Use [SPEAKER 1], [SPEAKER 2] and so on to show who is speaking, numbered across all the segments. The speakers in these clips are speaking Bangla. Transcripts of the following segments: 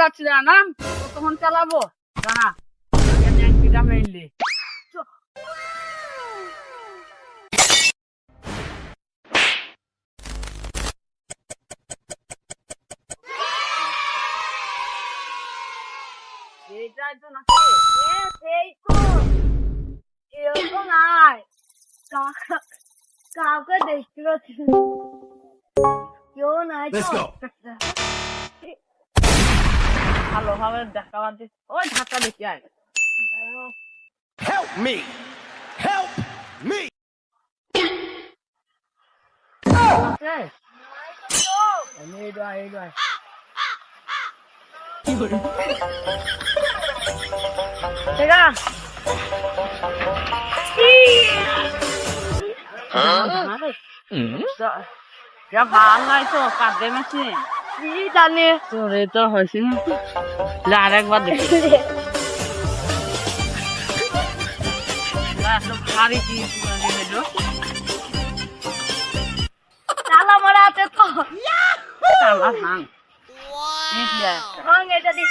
[SPEAKER 1] গাছ না তখন চালাবো? দাঁড়া আগে মেইনলি এইটাই তো নাকি?
[SPEAKER 2] সেই তো। এরকম নাই। কাউকে দেখতে পাচ্ছি কেউ নাই তো.
[SPEAKER 1] ভালোভাবে দেখাবার দিস ওই ঢাকা দেখি আয়।
[SPEAKER 3] Help me! Help me!
[SPEAKER 1] আছে এই দোয়া এই দোয়া। ঠিক আছে যা ভালো নাই তো কাঁদে মেশি
[SPEAKER 2] কি জানি।
[SPEAKER 1] তোর তো হয়েছে না লে আরেকবার দেখি। ভারী কি
[SPEAKER 2] তালা মারা আছে তো।
[SPEAKER 1] তালা ভাঙ।
[SPEAKER 2] ভাঙ এটা দি।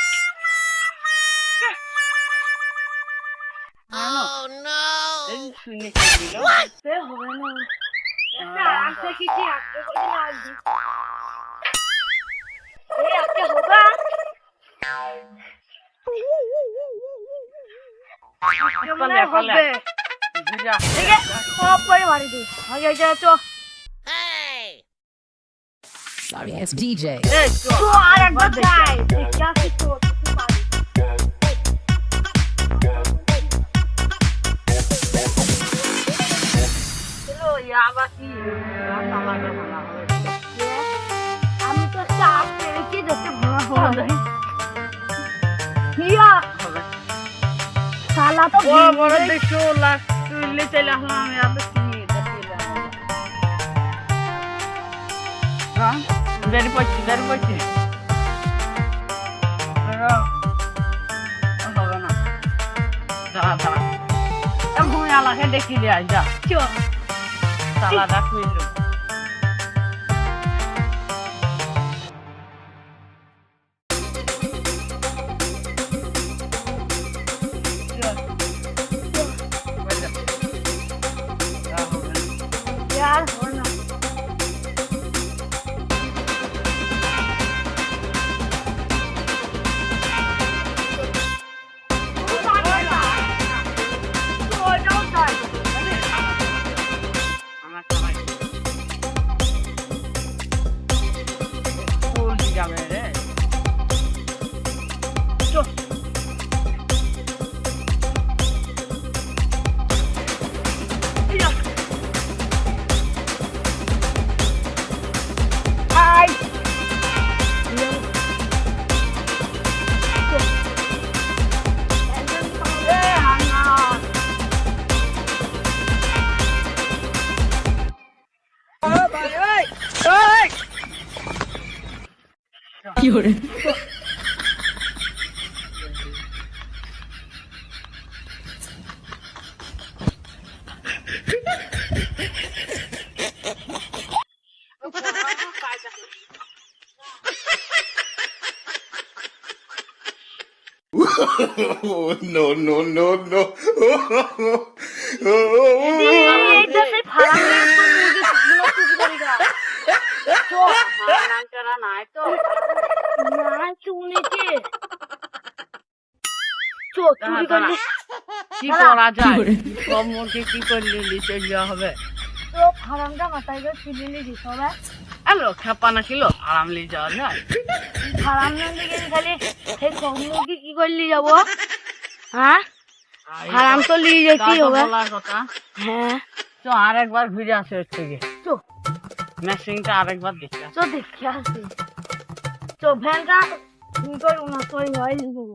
[SPEAKER 1] এই শুনে কি পালে পালে
[SPEAKER 2] হবে
[SPEAKER 1] বুঝা
[SPEAKER 2] ঠিক আছে সব করে মারি দি আগে যা চো
[SPEAKER 4] Sorry, it's DJ.
[SPEAKER 1] এই তো
[SPEAKER 2] তো আর একবার যাই ঠিক আছে তো তুই পারবি।
[SPEAKER 1] চলো ইয়াবা
[SPEAKER 2] হিয়া! সালা তো
[SPEAKER 1] বড় বড় দেখছ লাখ তুললে চলে আসলাম আমি এত কি হ্যাঁ? দেরি পড়ছি দেরি পড়ছি হবে না। দাঁড়া দাঁড়া। এ আলাকে দেখিলে আজ যা।
[SPEAKER 2] চো।
[SPEAKER 1] তালাটা খুইল
[SPEAKER 3] no, no, no, no.
[SPEAKER 2] তো শুনেছি। চো, চুরি করলি।
[SPEAKER 1] কি করা যায়? সব মুরগি কি করলি? লিচে দেওয়া হবে।
[SPEAKER 2] তো ফারাঙ্গটা মাথায় করে ছিলি লিখি সবাই।
[SPEAKER 1] এলো খেপা না কিলো আরাম লি যাওয়া যায়
[SPEAKER 2] ফারাম না লিখে খালি? সেই সব মুরগি কি করলি যাব? হ্যাঁ? ফারাম তো লিয়ে যেতেই হবে। হ্যাঁ।
[SPEAKER 1] তো আর একবার ঘুরে আসে ওর থেকে।
[SPEAKER 2] চো।
[SPEAKER 1] মেশিনটা আরেকবার দেখতে আসে।
[SPEAKER 2] চো দেখে আসি। চো ভ্যানটা হয় লিখব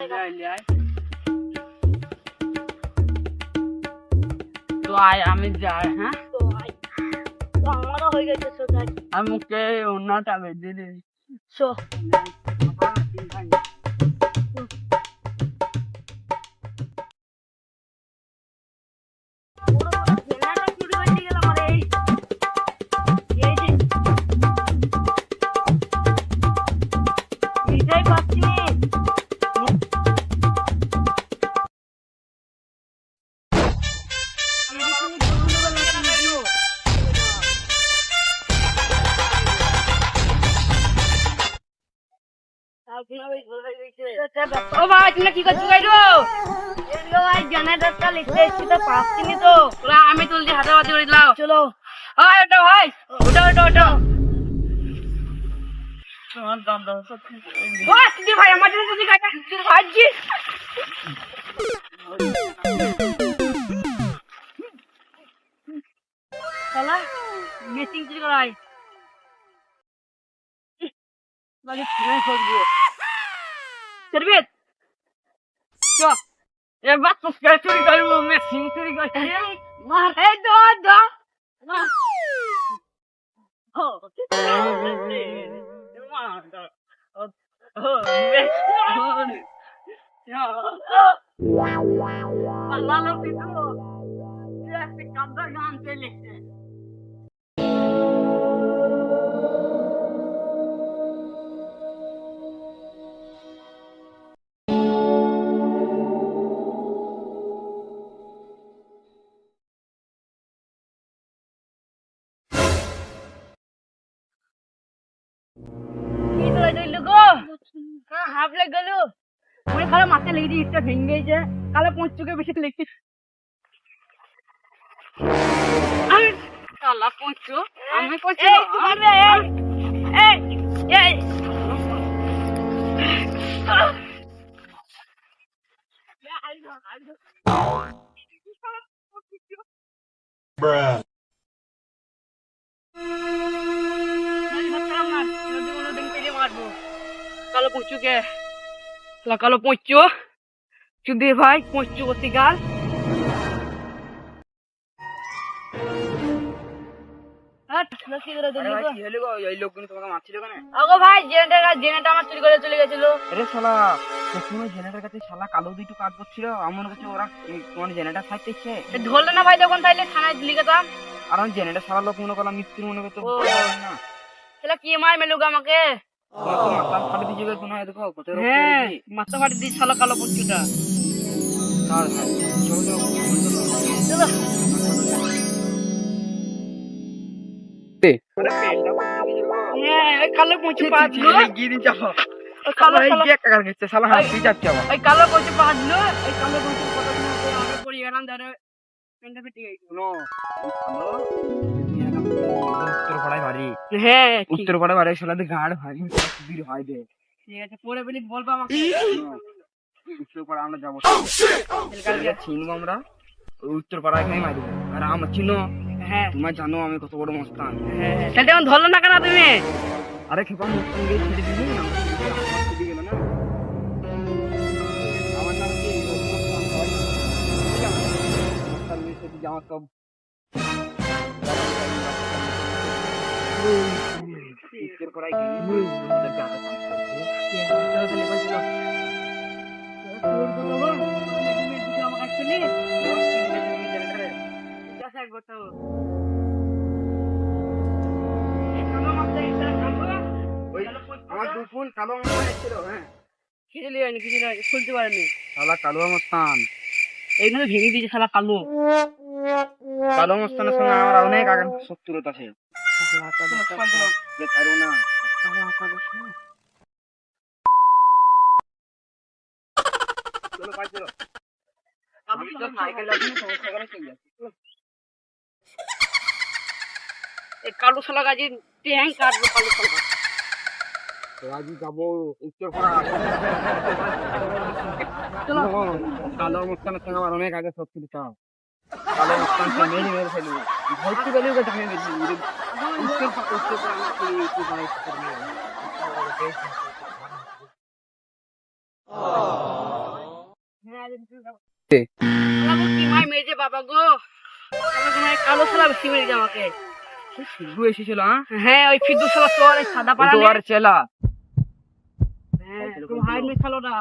[SPEAKER 1] লিয়াই, লিয়াই। তো আয় আমি যাই হ্যাঁ
[SPEAKER 2] হয়ে গেছে সোজাই
[SPEAKER 1] আমি মুখে অন্যটা বেঁধে দিই
[SPEAKER 2] শো। ও ভাই তুমি কি করছ গাইডো ভাই জেনারেটরটা লিখতে এসছি তো পাচ্ছিনি তো। ওরা আমি তুলছি হাতে হাতে করে দিলাম। চলো। ভাই ওটা ভাই ওটা ওটা ওটা ভাই, আমার জন্য তুই সিদ্ধি ভাইজি চলা মেশিন চুরি করাই বাকি ফোনে করব। Servet! চ এবার তো চুরি করব মেশিন চুরি করছি মার এই দো দো মার ও মার দো ও ও আল্লাহ লোক দিতো একটা কান্দা গান চলেছে কি হাফ লেগ গেল। মনে খারাপ মাথায় লেগে দিয়ে ইটটা ভেঙে গেছে। কালে পঞ্চুকে বেশি লেগছি। আমি আল্লাহ আমি পঞ্চু মারবে এই এই। এই
[SPEAKER 3] Bruh.
[SPEAKER 5] করছে ওরা এই তোমার জেনারেটার সাইতেছে
[SPEAKER 1] ধরলে না ভাই তখন তাইলে? থানায় লিখেতাম
[SPEAKER 5] আর লোক মনে করলাম মৃত্যুর মনে করতে
[SPEAKER 1] ও। তাহলে কি মার মেলুক আমাকে? হ্যাঁ মাথা ফাটি দিয়ে শালা কালো পঞ্চুটা কালো পঞ্চু পাঁচলো
[SPEAKER 5] এই
[SPEAKER 1] কালো
[SPEAKER 5] এই
[SPEAKER 1] পঞ্চু পাঁচলো ওই কালো পঞ্চু পড়ে গেলাম ধরে পেনটা ফেটে গেছে
[SPEAKER 5] উত্তরপাড়ায় বাড়ি।
[SPEAKER 1] হ্যাঁ
[SPEAKER 5] উত্তরপাড়ায় বাড়ি, শালাদের গাঁড় ভারী, সুধীর হয়।
[SPEAKER 1] ঠিক আছে পরে বলি বলব আমাকে
[SPEAKER 5] উত্তরপাড়া আমরা যাব চিনবো আমরা ওই উত্তরপাড়ায় এখানে মারি আর আমরা চিনো
[SPEAKER 1] হ্যাঁ
[SPEAKER 5] তোমার জানো আমি কত বড় মস্তান
[SPEAKER 1] হ্যাঁ তাহলে ধরলো না কেন তুমি
[SPEAKER 5] আরে খেপা মস্তান গিয়ে ছেড়ে দিবি না আমার নাম কি হয়। আমার সব শালা কালো
[SPEAKER 1] কালো
[SPEAKER 5] মস্তানের সঙ্গে আমার অনেক আগে শত্রুতা আছে।
[SPEAKER 1] কালো শালা গাছি ট্যাং কাটবো কালো শালা।
[SPEAKER 5] তো আজই যাব উত্তরপাড়া কালো মস্তানের সঙ্গে আমার অনেক আগে শত্রুতা কালো মস্তান সে মেরে মেরে ফেলব ভর্তি বেলিয়ে গেছে আমি
[SPEAKER 1] মেরেছে বাবা গো শালা তোমার কালো শালা বেশি মেরেছে আমাকে
[SPEAKER 5] এসেছিল হ্যাঁ
[SPEAKER 1] হ্যাঁ ওই তোর এই সাদা পাড়া
[SPEAKER 5] দুয়ার চেলা সাইড মে খেলো না